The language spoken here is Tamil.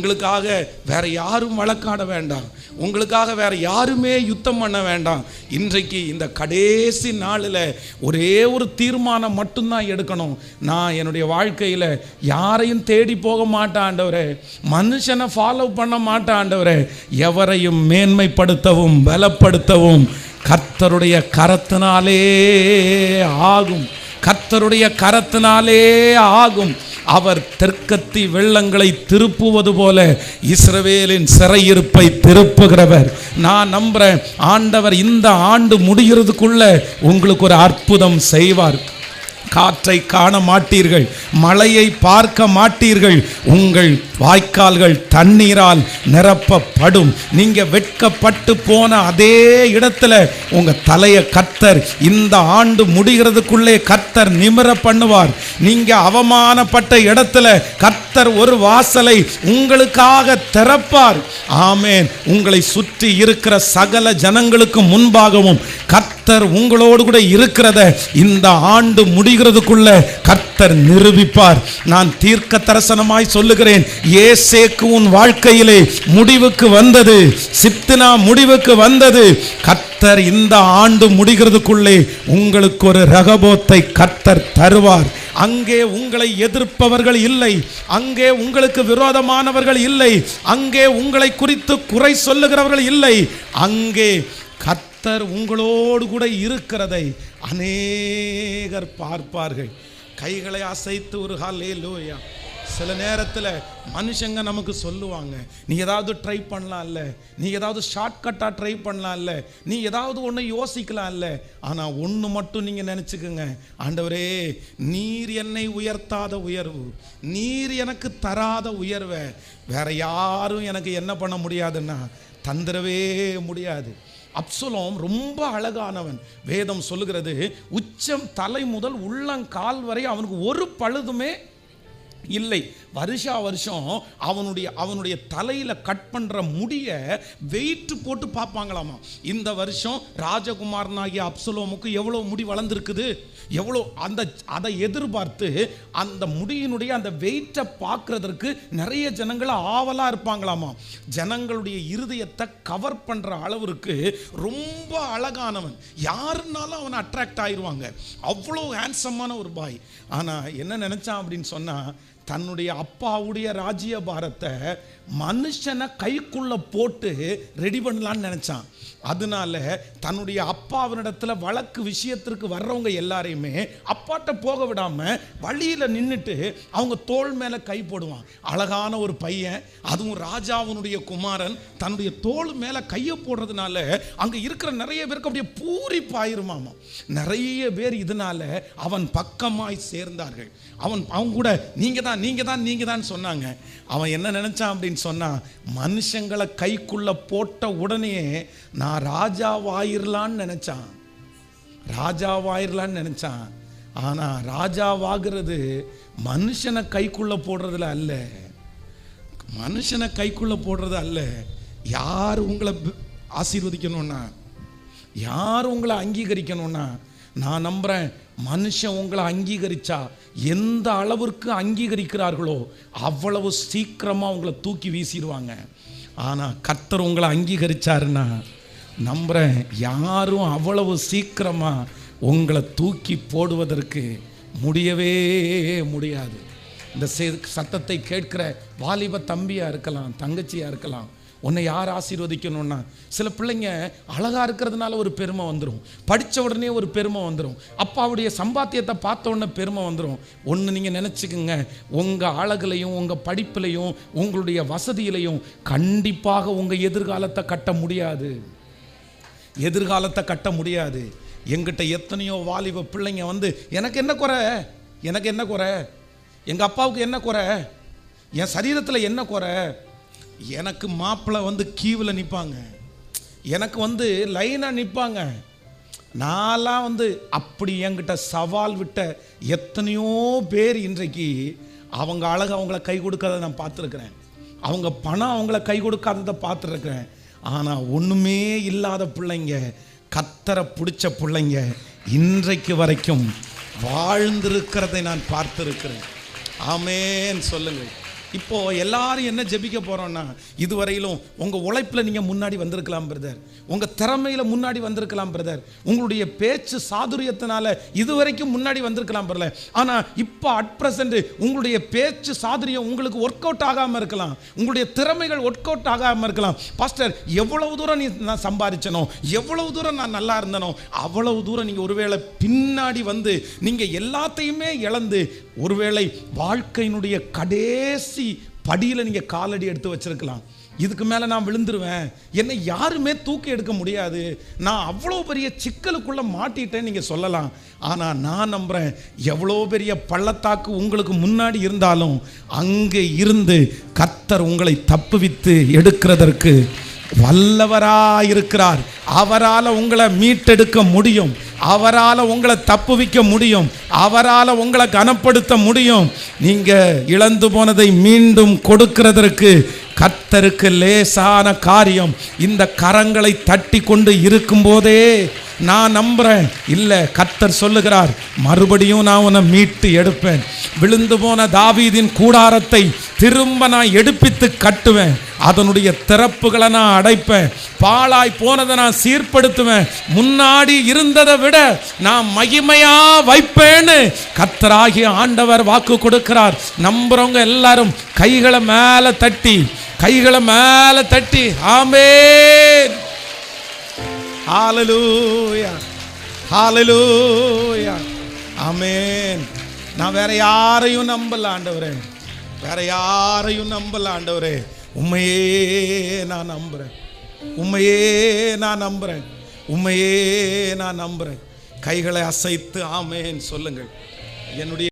உங்களுக்காக வேற யாரும் வழக்காட வேண்டாம். உங்களுக்காக வேற யாருமே யுத்தம் பண்ண வேண்டாம். இன்றைக்கு இந்த கடைசி நாளில் ஒரே ஒரு தீர்மானம் மட்டும்தான் எடுக்கணும். நான் என்னுடைய வாழ்க்கையில் யாரையும் தேடி போக மாட்டேன் ஆண்டவரே. மனுஷனை ஃபாலோ பண்ண மாட்டேன் ஆண்டவரே. எவரையும் மேன்மைப்படுத்தவும் பலப்படுத்தவும் கர்த்தருடைய கரத்தினாலே ஆகும். கர்த்தருடைய கரத்தினாலே ஆகும். அவர் தெற்கத்தி வெள்ளங்களை திருப்புவது போல இஸ்ரவேலின் சிறையிருப்பை திருப்புகிறவர். நான் நம்புறேன் ஆண்டவர் இந்த ஆண்டு முடிகிறதுக்குள்ள உங்களுக்கு ஒரு அற்புதம் செய்வார். காற்றை காண மாட்டீர்கள் மழையை பார்க்க மாட்டீர்கள் உங்கள் வாய்க்கால்கள் தண்ணீரால் நிரப்பப்படும். நீங்க வெட்கப்பட்டு போன அதே இடத்துல உங்க தலையை கத்தர் இந்த ஆண்டு முடிகிறதுக்குள்ளே கத்தர் நிமிர பண்ணுவார். நீங்க அவமானப்பட்ட இடத்துல கத்தர் ஒரு வாசலை உங்களுக்காக திறப்பார். ஆமேன். உங்களை சுற்றி இருக்கிற சகல ஜனங்களுக்கு முன்பாகவும் கர்த்தர் உங்களோடு கூட இருக்கிறத இந்த ஆண்டு முடிகிறதுக்குள்ள கர்த்தர் நிரூபிப்பார். நான் தீர்க்க தரிசனமாய் சொல்லுகிறேன். ஏசேக்கு உன் வாழ்க்கையிலே முடிவுக்கு வந்தது. சித்தினா முடிவுக்கு வந்தது. கர்த்தர் இந்த ஆண்டு முடிகிறதுக்குள்ளே உங்களுக்கு ஒரு ரகபோத்தை கர்த்தர் தருவார். அங்கே உங்களை எதிர்ப்பவர்கள் இல்லை. அங்கே உங்களுக்கு விரோதமானவர்கள் இல்லை. அங்கே உங்களை குறித்து குறை சொல்லுகிறவர்கள் இல்லை. அங்கே கர்த்தர் உங்களோடு கூட இருக்கிறதை அநேகர் பார்ப்பார்கள். கைகளை அசைத்து ஒரு ஹாலே லோயா சில நேரத்தில் மனுஷங்க நமக்கு சொல்லுவாங்க நீ ஏதாவது ட்ரை பண்ணலாம்ல நீ ஏதாவது ஷார்ட்கட்டாக ட்ரை பண்ணலாம்ல நீ ஏதாவது ஒன்று யோசிக்கலாம்ல ஆனால் ஒன்று மட்டும் நீங்கள் நினச்சிக்கோங்க ஆண்டவரே நீர் என்னை உயர்த்தாத உயர்வு நீர் எனக்கு தராத உயர்வை. வேற யாரும் எனக்கு என்ன பண்ண முடியாதுன்னா தந்துடவே முடியாது. அப்சலோம் ரொம்ப அழகானவன். வேதம் சொல்லுகிறது உச்சம் தலை முதல் உள்ளங்கால் வரை அவனுக்கு ஒரு பழுதுமே இல்லை. வருஷா வருஷம் அவனுடைய அவனுடைய தலையில் கட் பண்ணுற முடிய வெயிட்டு போட்டு பார்ப்பாங்களாமா. இந்த வருஷம் ராஜகுமாரனாகிய அப்சலோமுக்கு எவ்வளோ முடி வளர்ந்துருக்குது? எவ்வளோ அந்த அதை எதிர்பார்த்து அந்த முடியினுடைய அந்த வெயிட்டை பார்க்கறதற்கு நிறைய ஜனங்கள் ஆவலாக இருப்பாங்களாமா. ஜனங்களுடைய இருதயத்தை கவர் பண்ணுற அளவிற்கு ரொம்ப அழகானவன். யாருனாலும் அவனை அட்ராக்ட் ஆயிடுவாங்க அவ்வளோ ஹேண்ட்ஸமான ஒரு பாய் ஆனால் என்ன நினச்சான் அப்படின்னு சொன்னால் தன்னுடைய அப்பாவுடைய ராஜ்ய பாரத்தை மனுஷனை கைக்குள்ள போட்டு ரெடி பண்ணலான்னு நினைச்சான். அதனால தன்னுடைய அப்பாவினிடத்தில் வழக்கு விஷயத்திற்கு வர்றவங்க எல்லாரையுமே அப்பாட்ட போக விடாம வழியில நின்றுட்டு அவங்க தோள் மேல கை போடுவான். அழகான ஒரு பையன் அதுவும் ராஜாவினுடைய குமாரன் தன்னுடைய தோள் மேல கையை போடுறதுனால அங்க இருக்கிற நிறைய பேருக்கு அப்படியே பூரிப்பாயிருமாமா நிறைய பேர் இதனால அவன் பக்கமாய் சேர்ந்தார்கள். அவன் அவங்க கூட நீங்கள் தான் நீங்கள் தான் நீங்கள் தான் சொன்னாங்க. அவன் என்ன நினச்சான் அப்படின்னு சொன்னால் மனுஷங்களை கைக்குள்ளே போட்ட உடனே நான் ராஜாவாயிரலான்னு நினச்சான். ராஜாவாயிரலான்னு நினச்சான். ஆனால் ராஜாவாகிறது மனுஷனை கைக்குள்ளே போடுறதுல அல்ல. மனுஷனை கைக்குள்ளே போடுறது அல்ல. யார் உங்களை ஆசீர்வதிக்கணும்னா? யார் உங்களை அங்கீகரிக்கணும்னா? நான் நம்புகிறேன் மனுஷன் உங்களை அங்கீகரிச்சா எந்த அளவிற்கு அங்கீகரிக்கிறார்களோ அவ்வளவு சீக்கிரமாக உங்களை தூக்கி வீசிடுவாங்க. ஆனால் கர்த்தர் உங்களை அங்கீகரிச்சாருன்னா நம்புறேன் யாரும் அவ்வளவு சீக்கிரமாக உங்களை தூக்கி போடுவதற்கு முடியவே முடியாது. இந்த சே- சத்தத்தை கேட்கிற வாலிப தம்பியாக இருக்கலாம் தங்கச்சியாக இருக்கலாம் உன்னை யார் ஆசீர்வதிக்கணும்னா சில பிள்ளைங்க அழகாக இருக்கிறதுனால ஒரு பெருமை வந்துடும் படித்த உடனே ஒரு பெருமை வந்துடும் அப்பாவுடைய சம்பாத்தியத்தை பார்த்த உடனே பெருமை வந்துடும் ஒன்று நீங்கள் நினச்சிக்கோங்க உங்கள் அழகுலையும் உங்கள் படிப்புலையும் உங்களுடைய வசதியிலையும் கண்டிப்பாக உங்கள் எதிர்காலத்தை கட்ட முடியாது. எதிர்காலத்தை கட்ட முடியாது. எங்கிட்ட எத்தனையோ வாலிப பிள்ளைங்க வந்து எனக்கு என்ன குறை? எனக்கு என்ன குறை? எங்கள் அப்பாவுக்கு என்ன குறை? என் சரீரத்தில் என்ன குறை? எனக்கு மாப்பிள்ளை வந்து கீவில் நிற்பாங்க எனக்கு வந்து லைனாக நிற்பாங்க நான்லாம் வந்து அப்படி என்கிட்ட சவால் விட்ட எத்தனையோ பேர் இன்றைக்கு அவங்க அழகு அவங்கள கை கொடுக்காத நான் பார்த்துருக்குறேன். அவங்க பணம் அவங்கள கை கொடுக்காததை பார்த்துருக்குறேன். ஆனால் ஒன்றுமே இல்லாத பிள்ளைங்க கத்தரை பிடிச்ச பிள்ளைங்க இன்றைக்கு வரைக்கும் வாழ்ந்திருக்கிறதை நான் பார்த்துருக்குறேன். ஆமேன்னு சொல்லுங்கள். இப்போ எல்லாரும் என்ன ஜெபிக்க போறோம்னா இதுவரையிலும் உங்க உழைப்புல நீங்க முன்னாடி வந்திருக்கலாம் பிரதர் உங்க திறமையில முன்னாடி வந்திருக்கலாம் பிரதர் உங்களுடைய பேச்சு சாதுரியத்தினால இதுவரைக்கும் முன்னாடி வந்திருக்கலாம் பிரதர் ஆனா இப்போ அட் பிரசன்ட் உங்களுடைய பேச்சு சாதுரியம் உங்களுக்கு ஒர்க் அவுட் ஆகாம இருக்கலாம். உங்களுடைய திறமைகள் ஒர்க் அவுட் ஆகாம இருக்கலாம். பாஸ்டர் எவ்வளவு தூரம் நீ நான் சம்பாதிச்சனோ எவ்வளவு தூரம் நான் நல்லா இருந்தனோ அவ்வளவு தூரம் நீங்க ஒருவேளை பின்னாடி வந்து நீங்க எல்லாத்தையுமே இழந்து ஒருவேளை வாழ்க்கையினுடைய கடைசி படியில் நீங்க காலடி எடுத்து வச்சிருக்கலாம். இதுக்கு மேலே நான் விழுந்துருவேன். என்னை யாருமே தூக்கி எடுக்க முடியாது. நான் அவ்வளோ பெரிய சிக்கலுக்குள்ள மாட்டிட்டேன்னு நீங்கள் சொல்லலாம். ஆனால் நான் நம்புகிறேன் எவ்வளோ பெரிய பள்ளத்தாக்கு உங்களுக்கு முன்னாடி இருந்தாலும் அங்கே இருந்து கத்தர் உங்களை தப்புவித்து எடுக்கிறதற்கு வல்லவராயிருக்கிறார். அவரால் உங்களை மீட்டெடுக்க முடியும். அவரால் உங்களை தப்புவிக்க முடியும். அவரால் உங்களை கனப்படுத்த முடியும். நீங்கள் இழந்து போனதை மீண்டும் கொடுக்கிறதற்கு கத்தருக்கு லேசான காரியம். இந்த கரங்களை தட்டி கொண்டு இருக்கும்போதே நான் நம்புகிறேன் இல்லை கத்தர் சொல்லுகிறார் மறுபடியும் நான் உன்னை மீட்டு எடுப்பேன். விழுந்து போன தாவீதின் கூடாரத்தை திரும்ப நான் எடுப்பித்து கட்டுவேன். அதனுடைய திறப்புகளை நான் அடைப்பேன். பாழாய் போனதை நான் சீர்படுத்துவேன். முன்னாடி இருந்ததை விட நான் மகிமையா வைப்பேன்னு கத்தராகிய ஆண்டவர் வாக்கு கொடுக்கிறார். நம்புறவங்க எல்லாரும் கைகளை மேல தட்டி கைகளை மேல தட்டி ஆமே ஹalleluya ஹalleluya ஆமென். நான் வேற யாரையும் நம்பல ஆண்டவரே. வேற யாரையும் நம்பல ஆண்டவரே. உண்மையே நான் நம்புறேன். உண்மையே நான் நம்புறேன். உண்மையே நான் நம்புகிறேன் கைகளை அசைத்து ஆமேன். சொல்லுங்கள். என்னுடைய